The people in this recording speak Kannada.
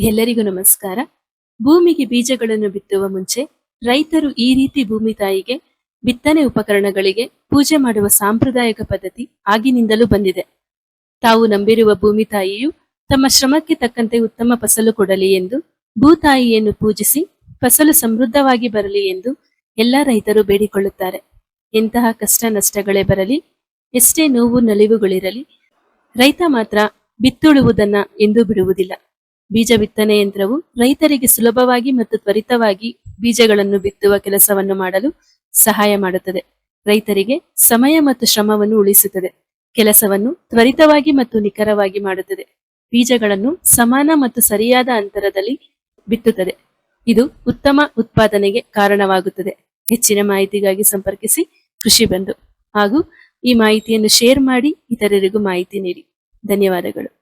ಎಲ್ಲರಿಗೂ ನಮಸ್ಕಾರ. ಭೂಮಿಗೆ ಬೀಜಗಳನ್ನು ಬಿತ್ತುವ ಮುಂಚೆ ರೈತರು ಈ ರೀತಿ ಭೂಮಿ ತಾಯಿಗೆ ಬಿತ್ತನೆ ಉಪಕರಣಗಳಿಗೆ ಪೂಜೆ ಮಾಡುವ ಸಾಂಪ್ರದಾಯಿಕ ಪದ್ಧತಿ ಆಗಿನಿಂದಲೂ ಬಂದಿದೆ. ತಾವು ನಂಬಿರುವ ಭೂಮಿ ತಾಯಿಯು ತಮ್ಮ ಶ್ರಮಕ್ಕೆ ತಕ್ಕಂತೆ ಉತ್ತಮ ಫಸಲು ಕೊಡಲಿ ಎಂದು ಭೂತಾಯಿಯನ್ನು ಪೂಜಿಸಿ ಫಸಲು ಸಮೃದ್ಧವಾಗಿ ಬರಲಿ ಎಂದು ಎಲ್ಲ ರೈತರು ಬೇಡಿಕೊಳ್ಳುತ್ತಾರೆ. ಎಂತಹ ಕಷ್ಟ ನಷ್ಟಗಳೇ ಬರಲಿ, ಎಷ್ಟೇ ನೋವು ನಲಿವುಗಳಿರಲಿ ರೈತ ಮಾತ್ರ ಬಿತ್ತುಳುವುದನ್ನ ಎಂದೂ ಬಿಡುವುದಿಲ್ಲ. ಬೀಜ ಬಿತ್ತನೆ ಯಂತ್ರವು ರೈತರಿಗೆ ಸುಲಭವಾಗಿ ಮತ್ತು ತ್ವರಿತವಾಗಿ ಬೀಜಗಳನ್ನು ಬಿತ್ತುವ ಕೆಲಸವನ್ನು ಮಾಡಲು ಸಹಾಯ ಮಾಡುತ್ತದೆ. ರೈತರಿಗೆ ಸಮಯ ಮತ್ತು ಶ್ರಮವನ್ನು ಉಳಿಸುತ್ತದೆ. ಕೆಲಸವನ್ನು ತ್ವರಿತವಾಗಿ ಮತ್ತು ನಿಖರವಾಗಿ ಮಾಡುತ್ತದೆ. ಬೀಜಗಳನ್ನು ಸಮಾನ ಮತ್ತು ಸರಿಯಾದ ಅಂತರದಲ್ಲಿ ಬಿತ್ತುತ್ತದೆ. ಇದು ಉತ್ತಮ ಉತ್ಪಾದನೆಗೆ ಕಾರಣವಾಗುತ್ತದೆ. ಹೆಚ್ಚಿನ ಮಾಹಿತಿಗಾಗಿ ಸಂಪರ್ಕಿಸಿ ಕೃಷಿ ಬಂಧು ಹಾಗೂ ಈ ಮಾಹಿತಿಯನ್ನು ಶೇರ್ ಮಾಡಿ ಇತರರಿಗೂ ಮಾಹಿತಿ ನೀಡಿ. ಧನ್ಯವಾದಗಳು.